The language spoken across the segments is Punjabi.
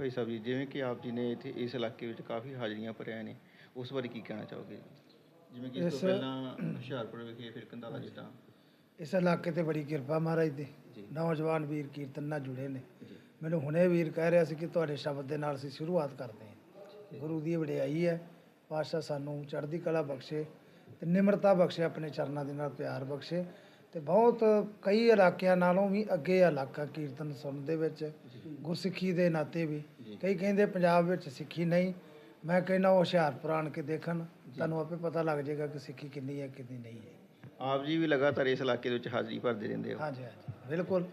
ਭਾਈ ਸਾਹਿਬ ਜੀ ਜਿਵੇਂ ਕਿ ਆਪ ਜੀ ਨੇ ਇੱਥੇ ਇਸ ਇਲਾਕੇ ਵਿੱਚ ਕਾਫੀ ਹਾਜ਼ਰੀਆਂ ਭਰਿਆ ਨੇ ਉਸ ਬਾਰੇ ਕੀ ਕਹਿਣਾ ਚਾਹੋਗੇ ਜਿਵੇਂ ਕਿ ਇਸ ਤੋਂ ਪਹਿਲਾਂ ਹੁਸ਼ਿਆਰਪੁਰ ਵਿਖੇ ਫਿਰ ਕੰਧਾਲਾ ਜਿੱਦਾਂ ਇਸ ਇਲਾਕੇ ਤੇ ਬੜੀ ਕਿਰਪਾ ਮਹਾਰਾਜ ਦੀ। ਨੌਜਵਾਨ ਵੀਰ ਕੀਰਤਨ ਨਾਲ ਜੁੜੇ ਨੇ। ਮੈਨੂੰ ਹੁਣੇ ਵੀਰ ਕਹਿ ਰਿਹਾ ਸੀ ਕਿ ਤੁਹਾਡੇ ਸ਼ਬਦ ਦੇ ਨਾਲ ਅਸੀਂ ਸ਼ੁਰੂਆਤ ਕਰਦੇ ਹਾਂ। ਗੁਰੂ ਦੀ ਵਡਿਆਈ ਹੈ। ਪਾਤਸ਼ਾਹ ਸਾਨੂੰ ਚੜ੍ਹਦੀ ਕਲਾ ਬਖਸ਼ੇ ਤੇ ਨਿਮਰਤਾ ਬਖਸ਼ੇ ਆਪਣੇ ਚਰਨਾਂ ਦੇ ਨਾਲ ਪਿਆਰ ਬਖਸ਼ੇ ਤੇ ਬਹੁਤ ਕਈ ਇਲਾਕਿਆਂ ਨਾਲੋਂ ਵੀ ਅੱਗੇ ਇਲਾਕਾ ਕੀਰਤਨ ਸੁਣਨ ਦੇ ਵਿੱਚ। ਗੁਰਸਿੱਖੀ ਦੇ ਨਾਤੇ ਵੀ। ਕਈ ਕਹਿੰਦੇ ਪੰਜਾਬ ਵਿੱਚ ਸਿੱਖੀ ਨਹੀਂ। ਮੈਂ ਕਹਿੰਦਾ ਉਹ ਹੁਸ਼ਿਆਰਪੁਰ ਆਣ ਕੇ ਦੇਖਣ। ਤੁਹਾਨੂੰ ਆਪੇ ਪਤਾ ਲੱਗ ਜਾਏਗਾ ਕਿ ਸਿੱਖੀ ਕਿੰਨੀ ਹੈ ਕਿੰਨੀ ਨਹੀਂ ਹੈ। ਆਪ ਜੀ ਵੀ ਲਗਾਤਾਰ ਇਸ ਇਲਾਕੇ ਦੇ ਵਿੱਚ ਹਾਜ਼ਰੀ ਭਰਦੇ ਰਹਿੰਦੇ ਹੋ। ਹਾਂਜੀ ਹਾਂਜੀ। ਬਿਲਕੁਲ।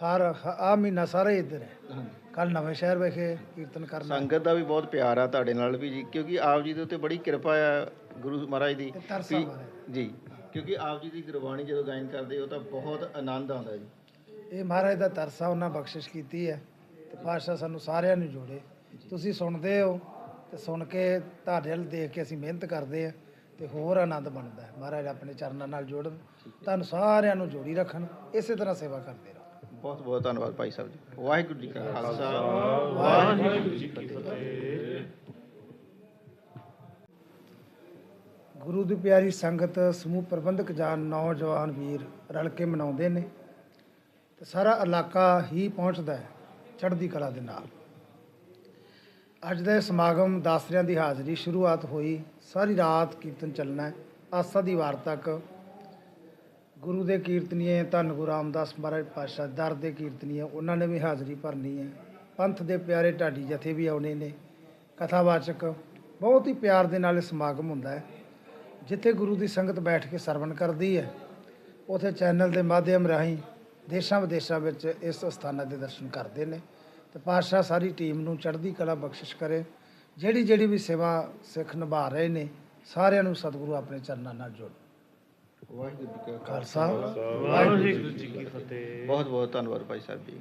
ਹਰ ਆ ਮਹੀਨਾ ਸਾਰਾ ਇੱਧਰ ਹੈ। ਕੱਲ ਨਵੇਂ ਸ਼ਹਿਰ ਵਿਖੇ ਕੀਰਤਨ ਕਰਨਾ। ਸੰਗਤ ਦਾ ਵੀ ਬਹੁਤ ਪਿਆਰ ਆ ਤੁਹਾਡੇ ਨਾਲ ਵੀ ਜੀ ਕਿਉਂਕਿ ਆਪ ਜੀ ਦੇ ਉੱਤੇ ਬੜੀ ਕਿਰਪਾ ਆ ਗੁਰੂ ਮਹਾਰਾਜ ਦੀ। ਜੀ ਕਿਉਂਕਿ ਆਪ ਜੀ ਦੀ ਗੁਰਬਾਣੀ ਜਦੋਂ ਗਾਇਨ ਕਰਦੇ ਹੋ ਤਾਂ ਬਹੁਤ ਆਨੰਦ ਆਉਂਦਾ ਜੀ। ਇਹ ਮਹਾਰਾਜ ਦਾ ਤਰਸਾ ਉਹਨਾਂ ਬਖਸ਼ਿਸ਼ ਕੀਤੀ ਹੈ ਤੇ ਪਾਤਸ਼ਾਹ ਸਾਨੂੰ ਸਾਰਿਆਂ ਨੂੰ ਜੋੜੇ। ਤੁਸੀਂ ਸੁਣਦੇ ਹੋ ਤੇ ਸੁਣ ਕੇ ਤੁਹਾਡੇ ਵੱਲ ਦੇਖ ਕੇ ਅਸੀਂ ਮਿਹਨਤ ਕਰਦੇ ਆ ਤੇ ਹੋਰ ਆਨੰਦ ਬਣਦਾ ਹੈ। ਮਹਾਰਾਜ ਆਪਣੇ ਚਰਨਾਂ ਨਾਲ ਜੋੜਨ ਤੁਹਾਨੂੰ ਸਾਰਿਆਂ ਨੂੰ ਜੋੜੀ ਰੱਖਣ ਇਸੇ ਤਰ੍ਹਾਂ ਸੇਵਾ ਕਰਦੇ ਰਹੋ। ਬਹੁਤ ਬਹੁਤ ਧੰਨਵਾਦ ਭਾਈ ਸਾਹਿਬ ਜੀ। ਵਾਹਿਗੁਰੂ ਜੀ ਕਾ ਖਾਲਸਾ। ਵਾਹਿਗੁਰੂ ਜੀ ਕੀ ਫਤਿਹ। ਗੁਰੂ ਦੀ ਪਿਆਰੀ ਸੰਗਤ ਸਮੂਹ ਪ੍ਰਬੰਧਕ ਜਾਨ ਨੌਜਵਾਨ ਵੀਰ ਰਲ ਕੇ ਮਨਾਉਂਦੇ ਨੇ। ਤੇ ਸਾਰਾ ਇਲਾਕਾ ਹੀ ਪਹੁੰਚਦਾ ਹੈ ਚੜ੍ਹਦੀ ਕਲਾ ਦੇ ਨਾਲ। ਅੱਜ ਦਾ ਇਹ ਸਮਾਗਮ ਦਾਸਰਿਆਂ ਦੀ ਹਾਜ਼ਰੀ ਸ਼ੁਰੂਆਤ ਹੋਈ। ਸਾਰੀ ਰਾਤ ਕੀਰਤਨ ਚੱਲਣਾ ਹੈ। ਆਸਾ ਦੀ ਵਾਰ ਤੱਕ ਗੁਰੂ ਦੇ ਕੀਰਤਨੀਏ ਧੰਨ ਗੁਰੂ ਰਾਮਦਾਸ ਮਹਾਰਾਜ ਪਾਤਸ਼ਾਹ, ਦਰ ਦੇ ਕੀਰਤਨੀਏ, ਉਹਨਾਂ ਨੇ ਵੀ ਹਾਜ਼ਰੀ ਭਰਨੀ ਹੈ। ਪੰਥ ਦੇ ਪਿਆਰੇ ਢਾਡੀ ਜਥੇ ਵੀ ਆਉਣੇ ਨੇ। ਕਥਾਵਾਚਕ ਬਹੁਤ ਹੀ ਪਿਆਰ ਦੇ ਨਾਲ ਇਹ ਸਮਾਗਮ ਹੁੰਦਾ ਹੈ। ਜਿੱਥੇ ਗੁਰੂ ਦੀ ਸੰਗਤ ਬੈਠ ਕੇ ਸਰਵਣ ਕਰਦੀ ਹੈ, ਉਥੇ ਚੈਨਲ ਦੇ ਮਾਧਿਅਮ ਰਾਹੀਂ ਦੇਸ਼ਾਂ ਵਿਦੇਸ਼ਾਂ ਵਿੱਚ ਇਸ ਸਥਾਨਾਂ ਦੇ ਦਰਸ਼ਨ ਕਰਦੇ ਨੇ ਤੇ ਪਾਤਸ਼ਾਹ ਸਾਰੀ ਟੀਮ ਨੂੰ ਚੜ੍ਹਦੀ ਕਲਾ ਬਖਸ਼ਿਸ਼ ਕਰੇ। ਜਿਹੜੀ ਜਿਹੜੀ ਵੀ ਸੇਵਾ ਸਿੱਖ ਨਿਭਾ ਰਹੇ ਨੇ ਸਾਰਿਆਂ ਨੂੰ ਸਤਿਗੁਰੂ ਆਪਣੇ ਚਰਨਾਂ ਨਾਲ ਜੋੜ ਵਾਹਿਗੁਰੂ ਜੀ ਕਾ ਖਾਲਸਾ। ਵਾਹਿਗੁਰੂ ਜੀ ਕੀ ਫਤਿਹ। ਬਹੁਤ ਬਹੁਤ ਧੰਨਵਾਦ ਭਾਈ ਸਾਹਿਬ ਜੀ।